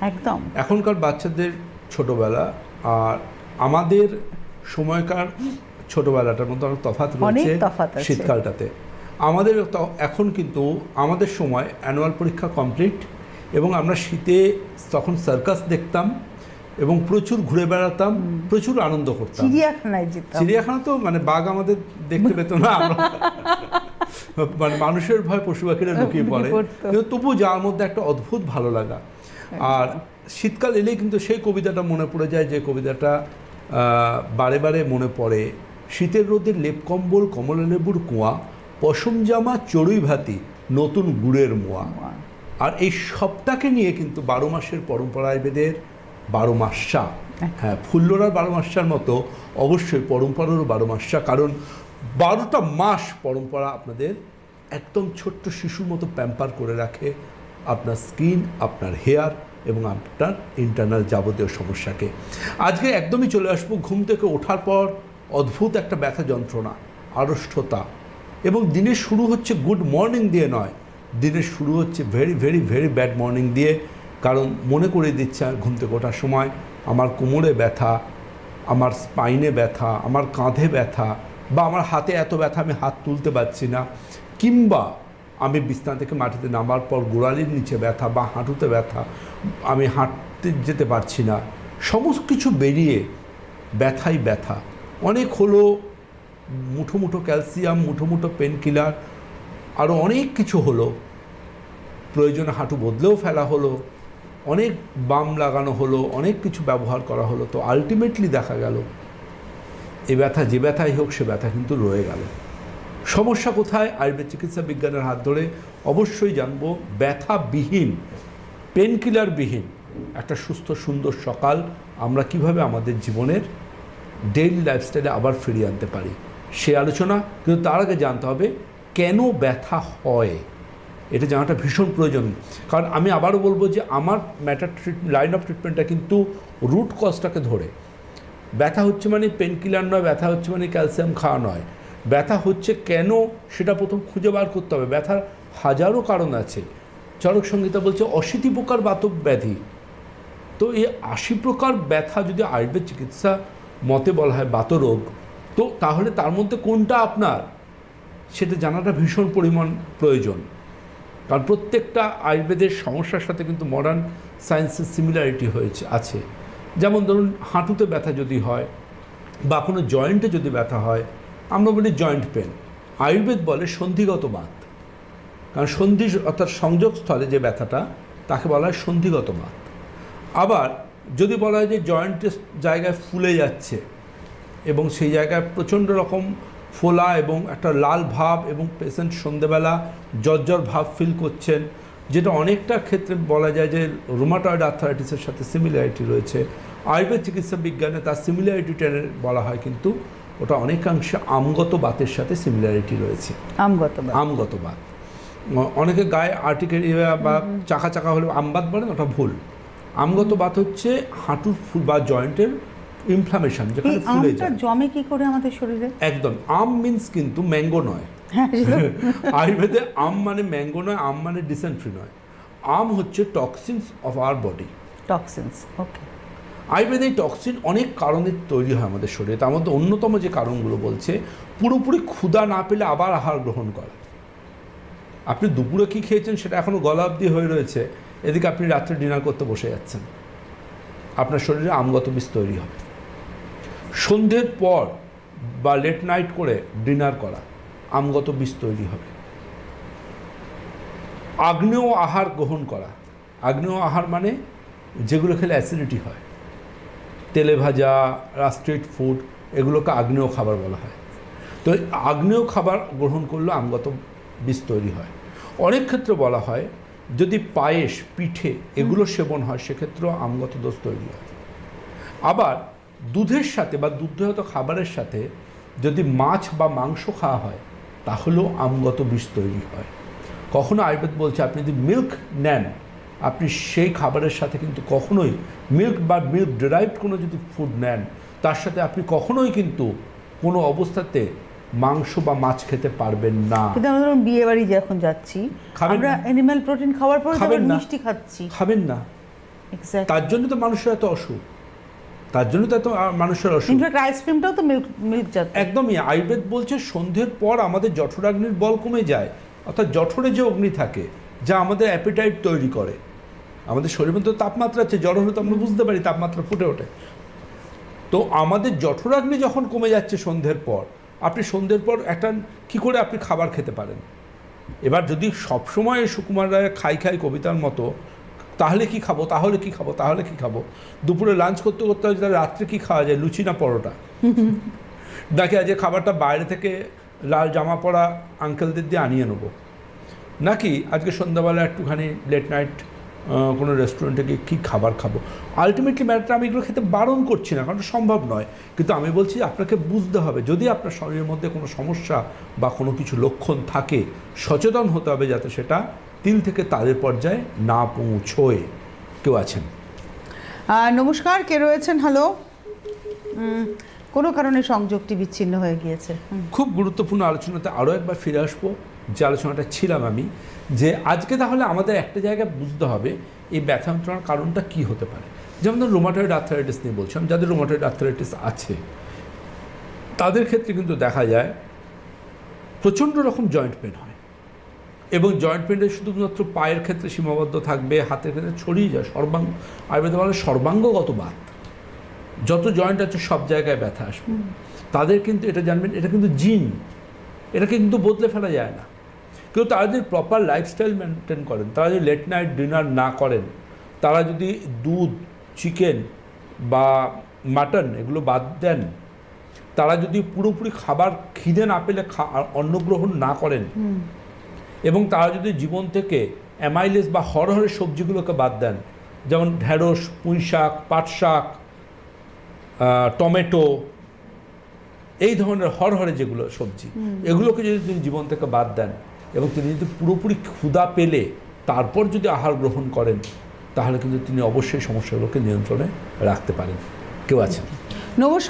একদম। এখনকার বাচ্চাদের ছোটবেলা আর আমাদের সময়কার ছোটবেলাটার মধ্যে অনেক তফাৎ রয়েছে শীতকালটাতে। আমাদের এখন কিন্তু আমাদের সময় অ্যানুয়াল পরীক্ষা কমপ্লিট এবং আমরা শীতে তখন সার্কাস দেখতাম এবং প্রচুর ঘুরে বেড়াতাম প্রচুর আনন্দ করতাম। চিড়িয়াখানায় যেতাম। চিড়িয়াখানা তো মানে বাঘ আমাদের দেখতে পেত না। আমরা মানে মানুষের ভয় পশু পাখিরা লুকিয়ে পড়ে। কিন্তু তবু যার মধ্যে একটা অদ্ভুত ভালো লাগা। আর শীতকাল এলেই কিন্তু সেই কবিতাটা মনে পড়ে যায় যে কবিতাটা বারে বারে মনে পড়ে। শীতের রোদের লেপ কম্বল কমলা লেবুর কুয়া পশম জামা চড়ুই ভাতি নতুন গুড়ের মোয়া। আর এই সবটাকে নিয়ে কিন্তু বারো মাসের পরম্পরা আয়ুর্বেদের বারো মাসা। হ্যাঁ ফুল্লরার বারো মাসার মতো অবশ্যই পরম্পরারও বারো মাসা। কারণ বারোটা মাস পরম্পরা আপনাদের একদম ছোট্ট শিশুর মতো প্যাম্পার করে রাখে আপনার স্কিন, আপনার হেয়ার এবং আপনার ইন্টারনাল যাবতীয় সমস্যাকে। আজকে একদমই চলে আসব ঘুম থেকে ওঠার পর অদ্ভুত একটা ব্যথা যন্ত্রণা আড়ষ্টতা এবং দিনের শুরু হচ্ছে গুড মর্নিং দিয়ে নয়, দিনের শুরু হচ্ছে very very very bad morning দিয়ে। কারণ মনে করে দিচ্ছে ঘুম থেকে ওঠার সময় আমার কোমরে ব্যথা, আমার স্পাইনে ব্যথা, আমার কাঁধে ব্যথা বা আমার হাতে এত ব্যথা আমি হাত তুলতে পারছি না কিংবা আমি বিছনা থেকে মাটিতে নামার পর গোড়ালির নিচে ব্যথা বা হাঁটুতে ব্যথা, আমি হাঁটতে যেতে পারছি না। সমস্ত কিছু বেরিয়ে ব্যথাই ব্যথা। অনেক হলো মুঠো মুঠো ক্যালসিয়াম, মুঠো মুঠো পেন কিলার আরও অনেক কিছু হলো। প্রয়োজনে হাঁটু বদলেও ফেলা হলো। অনেক বাম লাগানো হলো, অনেক কিছু ব্যবহার করা হলো। তো আলটিমেটলি দেখা গেল, এ ব্যথা যে ব্যথাই হোক সে ব্যথা কিন্তু রয়ে গেল। সমস্যা কোথায়? আয়ুর্বেদ চিকিৎসা বিজ্ঞানের হাত ধরে অবশ্যই জানব, ব্যথাবিহীন পেনকিলার বিহীন একটা সুস্থ, সুন্দর সকাল আমরা কীভাবে আমাদের জীবনের ডেইলি লাইফস্টাইলে আবার ফিরিয়ে আনতে পারি? সে আলোচনা, কিন্তু তার আগে জানতে হবে, কেন ব্যথা হয়? এটা জানাটা ভীষণ প্রয়োজন। কারণ আমি আবারও বলব যে আমার ম্যাটার লাইন অফ ট্রিটমেন্টটা কিন্তু রুট কজটাকে ধরে। ব্যথা হচ্ছে মানে পেনকিলার নয়, ব্যথা হচ্ছে মানে ক্যালসিয়াম খাওয়া নয়। ব্যথা হচ্ছে কেন সেটা প্রথম খুঁজে বার করতে হবে। ব্যথার হাজারো কারণ আছে। চরক সংহিতা বলছে অশীতি প্রকার বাতক ব্যাধি। তো এই আশি প্রকার ব্যথা যদি আয়ুর্বেদ চিকিৎসা মতে বলা হয় বাতরোগ তো তাহলে তার মধ্যে কোনটা আপনার? সেটা জানাটা ভীষণ পরিমাণ প্রয়োজন। কারণ প্রত্যেকটা আয়ুর্বেদের সমস্যার সাথে কিন্তু মডার্ন সায়েন্সের সিমিলারিটি হয়েছে, আছে। যেমন ধরুন, হাঁটুতে ব্যথা যদি হয় বা কোনো জয়েন্টে যদি ব্যথা হয় আমরা বলি জয়েন্ট পেন আয়ুর্বেদ বলে সন্ধিগত বাত কারণ সন্ধি অর্থাৎ সংযোগস্থলে যে ব্যথাটা, তাকে বলা হয় সন্ধিগত বাত আবার যদি বলা হয় যে জয়েন্টের জায়গায় ফুলে যাচ্ছে এবং সেই জায়গায় প্রচণ্ড রকম ফোলা এবং একটা লাল ভাব এবং পেশেন্ট সন্ধেবেলা জ্বর ভাব ফিল করছেন, যেটা অনেকটা ক্ষেত্রে বলা যায় যে রোমাটয়েড আর্থারাইটিসের সাথে সিমিলারিটি রয়েছে। আয়ুর্বেদ চিকিৎসা বিজ্ঞানে তার সিমিলারিটি টেনে বলা হয় কিন্তু ওটা অনেকাংশে আমগত বাতের সাথে সিমিলারিটি রয়েছে। আমগত আমগত বাত। অনেকে গায়ে আর্টিকেল বা চাকা চাকা হলে আমবাত বলেন ওটা ভুল। আমগত বাত হচ্ছে হাঁটুর ফুল বা জয়েন্টের ইনফ্লামেশন যেখানে ফুলে যায়। জমে কি করে আমাদের শরীরে? একদম। আম মিন্স কিন্তু ম্যাঙ্গো নয়। হ্যাঁ আয়ুর্বেদে আম মানে ম্যাঙ্গো নয় আম মানে ডিসেন্ট্রি নয়। আম হচ্ছে toxins of our body toxins okay আয়ুর্বেদে এই টক্সিন অনেক কারণে তৈরি হয় আমাদের শরীরে। তার মধ্যে অন্যতম যে কারণগুলো বলছে, পুরোপুরি ক্ষুধা না পেলে আবার আহার গ্রহণ করা। আপনি দুপুরে কী খেয়েছেন সেটা এখনও গলা অবধি হয়ে রয়েছে। এদিকে আপনি রাত্রে ডিনার করতে বসে যাচ্ছেন। আপনার শরীরে আমগত বিষ তৈরি হবে। সন্ধ্যের পর বা লেট নাইট করে ডিনার করা, আমগত বিষ তৈরি হবে। আগ্নেয় আহার গ্রহণ করা। আগ্নেয় আহার মানে যেগুলো খেলে অ্যাসিডিটি হয়। তেলে ভাজা স্ট্রিট ফুড এগুলোকে আগ্নেয় খাবার বলা হয়। তো আগ্নেয় খাবার গ্রহণ করলে আমগত বিষ তৈরি হয়। অনেক ক্ষেত্রে বলা হয় যদি পায়েস পিঠে এগুলো সেবন হয় সেক্ষেত্রেও আমগত দোষ তৈরি হয়। আবার দুধের সাথে বা দুগ্ধজাত খাবারের সাথে যদি মাছ বা মাংস খাওয়া হয় তাহলেও আমগত বিষ তৈরি হয়। কখনো আয়ুর্বেদ বলছে আপনি যদি মিল্ক নেন আপনি সেই খাবারের সাথে কিন্তু কখনোই মিল্ক বা মিল্ক ডেরাইভড কোনো যদি ফুড নেন তার সাথে আপনি কখনোই কিন্তু কোনো অবস্থাতে মাংস বা মাছ খেতে পারবেন না। কিন্তু আমরা ধরুন বিয়ে বাড়ি যখন যাচ্ছি আমরা। অ্যানিম্যাল প্রোটিন খাওয়ার পরে খাবেন মিষ্টি খাচ্ছি। খাবেন না। তার জন্য তো মানুষের এত অসুখ। তার জন্য তো এত মানুষের অসুখ। ইনফ্যাক্ট আইসক্রিমটাও তো মিল্ক মিল্ক একদমই। আয়ুর্বেদ বলছে সন্ধ্যের পর আমাদের জঠরাগ্নির বল কমে যায় অর্থাৎ জঠরে যে অগ্নি থাকে যা আমাদের অ্যাপিটাইট তৈরি করে। আমাদের শরীরের মধ্যে তাপমাত্রা আছে জ্বর হলে তো আমরা বুঝতে পারি তাপমাত্রা ফুটে ওঠে। তো আমাদের জঠরাগ্নি যখন কমে যাচ্ছে সন্ধ্যের পর আপনি সন্ধ্যের পর একটা কি করে আপনি খাবার খেতে পারেন? এবার যদি সবসময় সুকুমার রায়ের খাই খাই কবিতার মতো তাহলে কি খাব তাহলে কি খাব তাহলে কি খাব? দুপুরে লাঞ্চ করতে করতে হয় তাহলে রাত্রে কি খাওয়া যায় লুচি না পরোটা? নাকি আজকে খাবারটা বাইরে থেকে লাল জামা পরা আঙ্কেলদের দিয়ে আনিয়ে নেব? নাকি আজকে সন্ধ্যাবেলা একটুখানি লেট নাইট কোনো রেস্টুরেন্টে গিয়ে কী খাবার খাব? আলটিমেটলি ম্যাটারটা আমি এগুলো খেতে বারণ করছি না কারণ সম্ভব নয়। কিন্তু আমি বলছি আপনাকে বুঝতে হবে যদি আপনার শরীরের মধ্যে কোনো সমস্যা বা কোনো কিছু লক্ষণ থাকে সচেতন হতে হবে যাতে সেটা তিল থেকে তাদের পর্যায়ে না পৌঁছয়। কেউ আছেন? নমস্কার কে রয়েছেন? হ্যালো কোনো কারণে সংযোগটি বিচ্ছিন্ন হয়ে গিয়েছে। খুব গুরুত্বপূর্ণ আলোচনাতে আরও একবার ফিরে আসব। যে আলোচনাটা ছিলাম আমি যে আজকে তাহলে আমাদের একটা জায়গায় বুঝতে হবে এই ব্যথা যন্ত্রণার কারণটা কী হতে পারে। যেমন ধরুন রোমাটয়েড আর্থারাইটিস নিয়ে বলছিলাম যাদের রোমাটয়েড আর্থারাইটিস আছে তাদের ক্ষেত্রে কিন্তু দেখা যায় প্রচণ্ড রকম জয়েন্ট পেন হয়। এবং জয়েন্ট পেনটা শুধুমাত্র পায়ের ক্ষেত্রে সীমাবদ্ধ থাকবে হাতের ক্ষেত্রে ছড়িয়ে যায় সর্বাঙ্গ আয়ুর্বেদে বলে সর্বাঙ্গগত বাত যত জয়েন্ট আছে সব জায়গায় ব্যথা আসবে। তাদের কিন্তু এটা জানবেন এটা কিন্তু জিন এটাকে কিন্তু বদলে ফেলা যায় না। কেউ তারা যদি প্রপার লাইফস্টাইল মেনটেন করেন তারা যদি লেট নাইট ডিনার না করেন তারা যদি দুধ চিকেন বা মাটন এগুলো বাদ দেন তারা যদি পুরোপুরি খাবার খিদে না পেলে খা- আর অন্ন গ্রহণ না করেন এবং তারা যদি জীবন থেকে অ্যামাইলেস বা হরহরের সবজিগুলোকে বাদ দেন যেমন ঢেঁড়স পুঁই শাক পাট শাক টমেটো এই ধরনের হরহরে যেগুলো সবজি এগুলোকে যদি তিনি জীবন থেকে বাদ দেন এবং তিনি যদি পুরোপুরি ক্ষুধা পেলে তারপর যদি আহার গ্রহণ করেন, তাহলে কিন্তু তিনি অবশ্যই সমস্যাগুলোকে নিয়ন্ত্রণে রাখতে পারেন। কেউ আছেন? নমস্কার।